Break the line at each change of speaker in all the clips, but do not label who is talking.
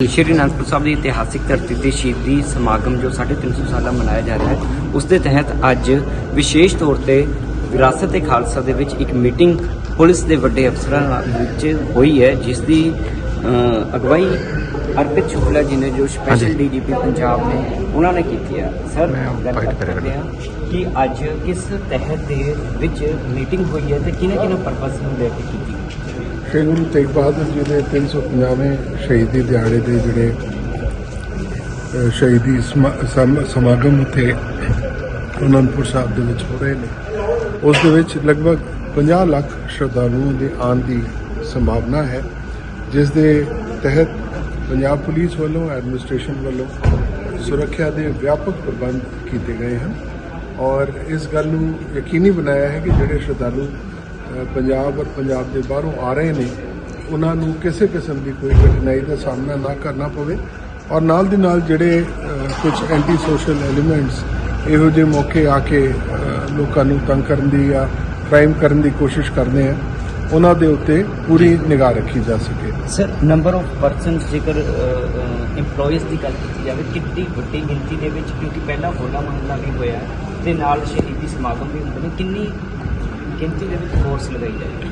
ਸ਼੍ਰੀ ਅਨੰਦਪੁਰ ਸਾਹਿਬ ਦੀ ਇਤਿਹਾਸਿਕ ਧਰਤੀ ਤੇ ਸ਼ਹੀਦੀ ਸਮਾਗਮ ਜੋ 350 ਸਾਲਾ ਮਨਾਇਆ ਜਾ ਰਿਹਾ ਹੈ ਉਸ ਦੇ ਤਹਿਤ ਅੱਜ ਵਿਸ਼ੇਸ਼ ਤੌਰ ਤੇ ਵਿਰਾਸਤ ਤੇ ਖਾਲਸਾ ਦੇ ਵਿੱਚ ਇੱਕ ਮੀਟਿੰਗ ਪੁਲਿਸ ਦੇ ਵੱਡੇ ਅਫਸਰਾਂ ਨਾਲ ਵਿੱਚ ਹੋਈ ਹੈ ਜਿਸ ਦੀ ਅਗਵਾਈ ਅਰਪਿਤ ਸ਼ੁਕਲਾ ਜੀ ਨੇ ਜੋ ਸਪੈਸ਼ਲ ਡੀਜੀਪੀ ਪੰਜਾਬ ਨੇ ਉਹਨਾਂ ਨੇ ਕੀਤੀ ਹੈ। ਸਰ ਗੱਲ ਕਰਦੇ ਹਾਂ ਕਿ ਅੱਜ ਕਿਸ ਤਹਿਤ ਦੇ ਵਿੱਚ ਮੀਟਿੰਗ ਹੋਈ ਹੈ ਤੇ ਕਿਹਨੇ ਕਿਹਨੇ ਪਰਪਸ ਨੂੰ ਲੈ ਕੇ ਕੀਤੀ?
ਸ਼੍ਰੀ ਗੁਰੂ ਤੇਗ ਬਹਾਦਰ ਜੀ ਦੇ 350ਵੇਂ ਸ਼ਹੀਦੀ ਦਿਹਾੜੇ ਦੇ ਜਿਹੜੇ ਸ਼ਹੀਦੀ ਸਮਾ- ਸਮਾਗਮ ਉੱਥੇ ਅਨੰਦਪੁਰ ਸਾਹਿਬ ਦੇ ਵਿੱਚ ਹੋ ਰਹੇ ਨੇ। ਉਸ ਦੇ ਵਿੱਚ ਲਗਭਗ 50 ਲੱਖ ਸ਼ਰਧਾਲੂਆਂ ਦੇ ਆਉਣ ਦੀ ਸੰਭਾਵਨਾ ਹੈ, ਜਿਸ ਦੇ ਤਹਿਤ ਪੰਜਾਬ ਪੁਲਿਸ ਵੱਲੋਂ, ਐਡਮਿਨਿਸਟ੍ਰੇਸ਼ਨ ਵੱਲੋਂ ਸੁਰੱਖਿਆ ਦੇ ਵਿਆਪਕ ਪ੍ਰਬੰਧ ਕੀਤੇ ਗਏ ਹਨ। ਔਰ ਇਸ ਗੱਲ ਨੂੰ ਯਕੀਨੀ ਬਣਾਇਆ ਹੈ ਕਿ ਜਿਹੜੇ ਸ਼ਰਧਾਲੂ ਪੰਜਾਬ ਔਰ ਪੰਜਾਬ ਦੇ ਬਾਹਰੋਂ ਆ ਰਹੇ ਨੇ, ਉਹਨਾਂ ਨੂੰ ਕਿਸੇ ਕਿਸਮ ਦੀ ਕੋਈ ਕਠਿਨਾਈ ਦਾ ਸਾਹਮਣਾ ਨਾ ਕਰਨਾ ਪਵੇ ਔਰ ਨਾਲ ਦੀ ਨਾਲ ਜਿਹੜੇ ਕੁਝ ਐਂਟੀ ਸੋਸ਼ਲ ਐਲੀਮੈਂਟਸ ਇਹੋ ਜਿਹੇ ਮੌਕੇ ਆ ਕੇ ਲੋਕਾਂ ਨੂੰ ਤੰਗ ਕਰਨ ਦੀ ਜਾਂ ਕ੍ਰਾਈਮ ਕਰਨ ਦੀ ਕੋਸ਼ਿਸ਼ ਕਰਦੇ ਆ, ਉਹਨਾਂ ਦੇ ਉੱਤੇ ਪੂਰੀ ਨਿਗਾਹ ਰੱਖੀ ਜਾ ਸਕੇ।
ਸਰ ਨੰਬਰ ਆਫ ਪਰਸਨਸ ਜੇਕਰ EMPLOYEES ਦੀ ਗੱਲ ਕੀਤੀ ਜਾਵੇ, ਕਿੰਨੀ ਵੱਡੀ ਗਿਣਤੀ ਦੇ ਵਿੱਚ, ਕਿਉਂਕਿ ਪਹਿਲਾਂ ਹੋਲਾ ਮਹੱਲਾ ਵੀ ਹੋਇਆ, ਤੇ ਨਾਲ ਸ਼ਹੀਦੀ ਸਮਾਗਮ ਵੀ ਹੁੰਦੇ ਨੇ, ਕਿੰਨੀ ਗਿਣਤੀ ਦੇ ਵਿੱਚ ਫੋਰਸ ਲਗਾਈ ਜਾਏਗੀ।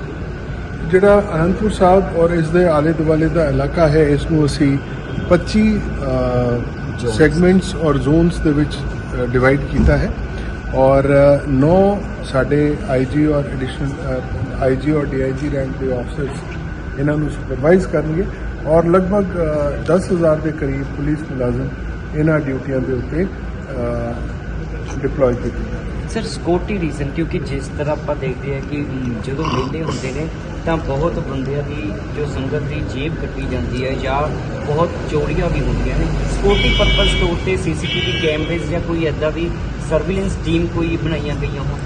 ਜਿਹੜਾ ਅਨੰਦਪੁਰ ਸਾਹਿਬ ਔਰ ਇਸ ਦੇ ਆਲੇ ਦੁਆਲੇ ਦਾ ਇਲਾਕਾ ਹੈ ਇਸ ਨੂੰ ਅਸੀਂ 25 ਸੈਗਮੈਂਟਸ ਔਰ ਜ਼ੋਨਸ ਦੇ ਵਿੱਚ ਡਿਵਾਈਡ ਕੀਤਾ ਹੈ। ਔਰ 9 ਸਾਡੇ ਆਈਜੀ ਔਰ ਐਡੀਸ਼ਨਲ ਆਈਜੀ ਔਰ ਡੀਆਈਜੀ ਰੈਂਕ ਦੇ ਆਫਸਰਸ ਇਹਨਾਂ ਨੂੰ ਸੁਪਰਵਾਈਜ਼ ਕਰਨਗੇ। ਔਰ ਲਗਭਗ ਅ, 10000 ਦੇ ਕਰੀਬ ਪੁਲਿਸ ਮੁਲਾਜ਼ਮ ਇਹਨਾਂ ਡਿਊਟੀਆਂ ਦੇ ਉੱਤੇ ਡਿਪਲੋਏ ਕੀਤੇ ਜਾਣਗੇ।
ਸਰ ਸਕਿਉਰਟੀ ਰੀਜ਼ਨ ਕਿਉਂਕਿ ਜਿਸ ਤਰ੍ਹਾਂ ਆਪਾਂ ਦੇਖਦੇ ਹਾਂ ਕਿ ਜਦੋਂ ਮੇਲੇ ਹੁੰਦੇ ਨੇ, ਤਾਂ ਬਹੁਤ ਬੰਦਿਆਂ ਦੀ ਜੋ ਸੰਗਤ ਦੀ ਜੇਬ ਕੱਟੀ ਜਾਂਦੀ ਹੈ ਜਾਂ ਬਹੁਤ ਚੋਰੀਆਂ ਵੀ ਹੁੰਦੀਆਂ ਨੇ। ਸਕਿਉਰਟੀ ਪਰਪਸ ਤੌਰ ਤੇ ਸੀਸੀਟੀਵੀ ਕੈਮਰੇਜ਼ ਜਾਂ ਕੋਈ ਐਦਾਂ ਦੀ ਸਰਵੇਲੈਂਸ ਟੀਮ ਕੋਈ ਬਣਾਈਆਂ ਗਈਆਂ ਹੋਣ?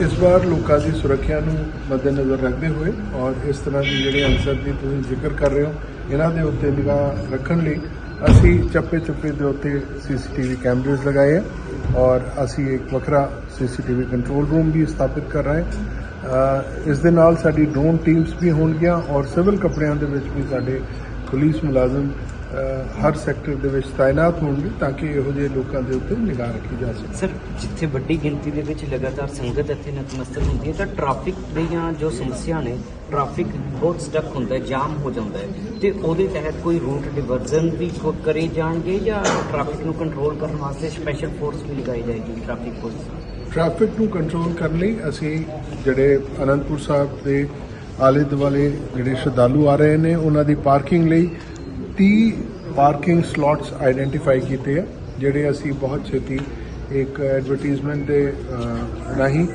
ਇਸ ਵਾਰ ਲੋਕਾਂ ਦੀ ਸੁਰੱਖਿਆ ਨੂੰ ਮੱਦੇਨਜ਼ਰ ਰੱਖਦੇ ਹੋਏ ਔਰ ਇਸ ਤਰ੍ਹਾਂ ਦੀ ਜਿਹੜੇ ਅਨਸਰ ਦੀ ਤੁਸੀਂ ਜ਼ਿਕਰ ਕਰ ਰਹੇ ਹੋ, ਇਹਨਾਂ ਦੇ ਉੱਤੇ ਨਿਗਾਹ ਰੱਖਣ ਲਈ ਅਸੀਂ ਚੱਪੇ ਚੁੱਪੇ ਦੇ ਉੱਤੇ ਸੀਸੀਟੀਵੀ ਕੈਮਰੇਜ਼ ਲਗਾਏ ਹੈ ਔਰ ਅਸੀਂ ਇੱਕ ਵੱਖਰਾ ਸੀਸੀਟੀਵੀ ਕੰਟਰੋਲ ਰੂਮ ਵੀ ਸਥਾਪਿਤ ਕਰ ਰਹੇ ਹਾਂ। ਇਸ ਦੇ ਨਾਲ ਸਾਡੀ ਡਰੋਨ ਟੀਮਸ ਵੀ ਹੋਣਗੀਆਂ ਔਰ ਸਿਵਲ ਕੱਪੜਿਆਂ ਦੇ ਵਿੱਚ ਵੀ ਸਾਡੇ ਪੁਲਿਸ ਮੁਲਾਜ਼ਮ ਹਰ ਸੈਕਟਰ ਦੇ ਵਿੱਚ ਤਾਇਨਾਤ ਹੋਣਗੇ ਤਾਂ ਕਿ ਇਹੋ ਜਿਹੇ ਲੋਕਾਂ ਦੇ ਉੱਤੇ ਨਿਗਾਹ ਰੱਖੀ ਜਾ ਸਕੇ।
ਸਰ ਜਿੱਥੇ ਵੱਡੀ ਗਿਣਤੀ ਦੇ ਵਿੱਚ ਲਗਾਤਾਰ ਸੰਗਤ ਇੱਥੇ ਨਤਮਸਤਕ ਹੁੰਦੀ ਹੈ ਤਾਂ ਟ੍ਰੈਫਿਕ ਦੀਆਂ ਜੋ ਸਮੱਸਿਆ ਨੇ ਟ੍ਰੈਫਿਕ ਬਹੁਤ ਸਟਕ ਹੁੰਦਾ ਹੈ ਜਾਮ ਹੋ ਜਾਂਦਾ ਹੈ। ਤੇ ਉਹਦੇ ਤਹਿਤ ਕੋਈ ਰੂਟ ਡਿਵਰਜ਼ਨ ਵੀ ਕਰੇ ਜਾਣਗੇ ਜਾਂ ਟ੍ਰੈਫਿਕ ਨੂੰ ਕੰਟਰੋਲ ਕਰਨ ਵਾਸਤੇ ਸਪੈਸ਼ਲ ਫੋਰਸ ਵੀ ਲਗਾਈ ਜਾਏਗੀ ਟ੍ਰੈਫਿਕ ਪੁਲਿਸ
ਟ੍ਰੈਫਿਕ ਨੂੰ ਕੰਟਰੋਲ ਕਰਨ ਲਈ ਅਸੀਂ ਜਿਹੜੇ ਅਨੰਦਪੁਰ ਸਾਹਿਬ ਦੇ ਆਲੇ ਦੁਆਲੇ ਜਿਹੜੇ ਸ਼ਰਧਾਲੂ ਆ ਰਹੇ ਨੇ ਉਹਨਾਂ ਦੀ ਪਾਰਕਿੰਗ ਲਈ 30 ਪਾਰਕਿੰਗ ਸਲੋਟਸ ਆਈਡੈਂਟੀਫਾਈ ਕੀਤੇ ਆ, ਜਿਹੜੇ ਅਸੀਂ ਬਹੁਤ ਛੇਤੀ ਇੱਕ ਐਡਵਰਟਾਈਜ਼ਮੈਂਟ ਦੇ ਰਾਹੀਂ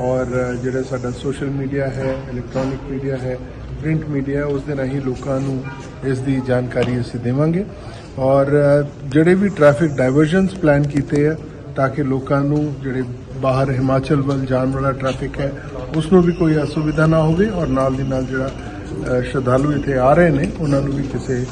ਔਰ ਜਿਹੜਾ ਸਾਡਾ ਸੋਸ਼ਲ ਮੀਡੀਆ ਹੈ ਇਲੈਕਟ੍ਰੋਨਿਕ ਮੀਡੀਆ ਹੈ ਪ੍ਰਿੰਟ ਮੀਡੀਆ ਹੈ ਉਸ ਦੇ ਰਾਹੀਂ ਲੋਕਾਂ ਨੂੰ ਇਸ ਦੀ ਜਾਣਕਾਰੀ ਅਸੀਂ ਦੇਵਾਂਗੇ। ਔਰ ਜਿਹੜੇ ਵੀ ਟ੍ਰੈਫਿਕ ਡਾਇਵਰਜਨਸ ਪਲਾਨ ਕੀਤੇ ਆ, ਤਾਂ ਕਿ ਲੋਕਾਂ ਨੂੰ ਜਿਹੜੇ ਬਾਹਰ ਹਿਮਾਚਲ ਵੱਲ ਜਾਣ ਵਾਲਾ ਟ੍ਰੈਫਿਕ ਹੈ ਉਸ ਨੂੰ ਵੀ ਕੋਈ ਅਸੁਵਿਧਾ ਨਾ ਹੋਵੇ ਔਰ ਨਾਲ ਦੀ ਨਾਲ ਜਿਹੜਾ ਸ਼ਰਧਾਲੂ ਇੱਥੇ ਆ ਰਹੇ ਨੇ, ਉਹਨਾਂ ਨੂੰ ਵੀ ਕਿਸੇ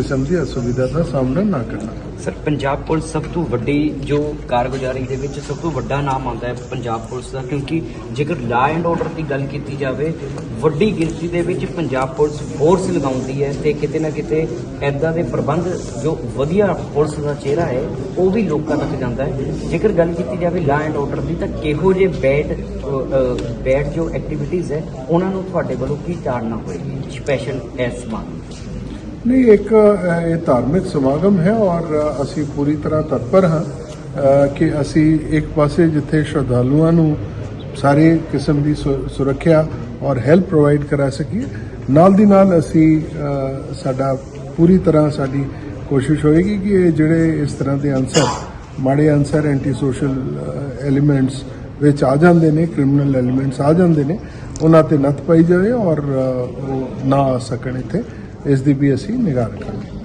ਕਿਸਮ ਦੀ ਅਸੁਵਿਧਾ ਦਾ ਸਾਹਮਣਾ ਨਾ ਕਰਨਾ। ਪਵੇ
ਸਰ, ਪੰਜਾਬ ਪੁਲਿਸ ਸਭ ਤੋਂ ਵੱਡੀ ਜੋ ਕਾਰਗੁਜ਼ਾਰੀ ਦੇ ਵਿੱਚ ਸਭ ਤੋਂ ਵੱਡਾ ਨਾਮ ਆਉਂਦਾ ਹੈ ਪੰਜਾਬ ਪੁਲਿਸ ਦਾ, ਕਿਉਂਕਿ ਜੇਕਰ ਲਾ ਐਂਡ ਆਰਡਰ ਦੀ ਗੱਲ ਕੀਤੀ ਜਾਵੇ, ਵੱਡੀ ਗਿਣਤੀ ਦੇ ਵਿੱਚ ਪੰਜਾਬ ਪੁਲਿਸ ਫੋਰਸ ਲਗਾਉਂਦੀ ਹੈ ਤੇ ਕਿਤੇ ਨਾ ਕਿਤੇ ਐਦਾਂ ਦੇ ਪ੍ਰਬੰਧ ਜੋ ਵਧੀਆ ਪੁਲਿਸ ਦਾ ਚਿਹਰਾ ਹੈ, ਉਹ ਵੀ ਲੋਕਾਂ ਤੱਕ ਜਾਂਦਾ ਹੈ। ਜੇਕਰ ਗੱਲ ਕੀਤੀ ਜਾਵੇ ਲਾ ਐਂਡ ਆਰਡਰ ਦੀ, ਤਾਂ ਕਿਹੋ ਜਿਹੇ ਬੈਡ ਬੈਡ ਜੋ ਐਕਟੀਵਿਟੀਜ਼ ਹੈ, ਉਹਨਾਂ ਨੂੰ ਤੁਹਾਡੇ ਵੱਲੋਂ ਕੀ ਤਾੜਨਾ ਹੋਏਗੀ? ਸਪੈਸ਼ਲ ਐਸ ਮਾਨ
ਨਹੀਂ, ਇੱਕ ਇਹ ਧਾਰਮਿਕ ਸਮਾਗਮ ਹੈ ਔਰ ਅਸੀਂ ਪੂਰੀ ਤਰ੍ਹਾਂ ਤਤਪਰ ਹਾਂ ਕਿ ਅਸੀਂ ਇੱਕ ਪਾਸੇ ਜਿੱਥੇ ਸ਼ਰਧਾਲੂਆਂ ਨੂੰ ਸਾਰੇ ਕਿਸਮ ਦੀ ਸੁ- ਸੁਰੱਖਿਆ ਔਰ ਹੈਲਪ ਪ੍ਰੋਵਾਈਡ ਕਰਾ ਸਕੀਏ, ਨਾਲ ਦੀ ਨਾਲ ਅਸੀਂ ਸਾਡਾ ਪੂਰੀ ਤਰ੍ਹਾਂ ਸਾਡੀ ਕੋਸ਼ਿਸ਼ ਹੋਏਗੀ ਕਿ ਇਹ ਜਿਹੜੇ ਇਸ ਤਰ੍ਹਾਂ ਦੇ ਅਨਸਰ, ਮਾੜੇ ਅਨਸਰ ਐਂਟੀ ਸੋਸ਼ਲ ਐਲੀਮੈਂਟਸ ਵਿੱਚ ਆ ਜਾਂਦੇ ਨੇ ਕ੍ਰਿਮੀਨਲ ਐਲੀਮੈਂਟਸ ਆ ਜਾਂਦੇ ਨੇ, ਉਹਨਾਂ ਤੇ ਨੱਥ ਪਾਈ ਜਾਵੇ ਔਰ ਉਹ ਨਾ ਆ ਸਕਣ ਇੱਥੇ। ਇਸ ਦੀ ਵੀ ਅਸੀਂ ਨਿਗਾਹ ਰੱਖਾਂਗੇ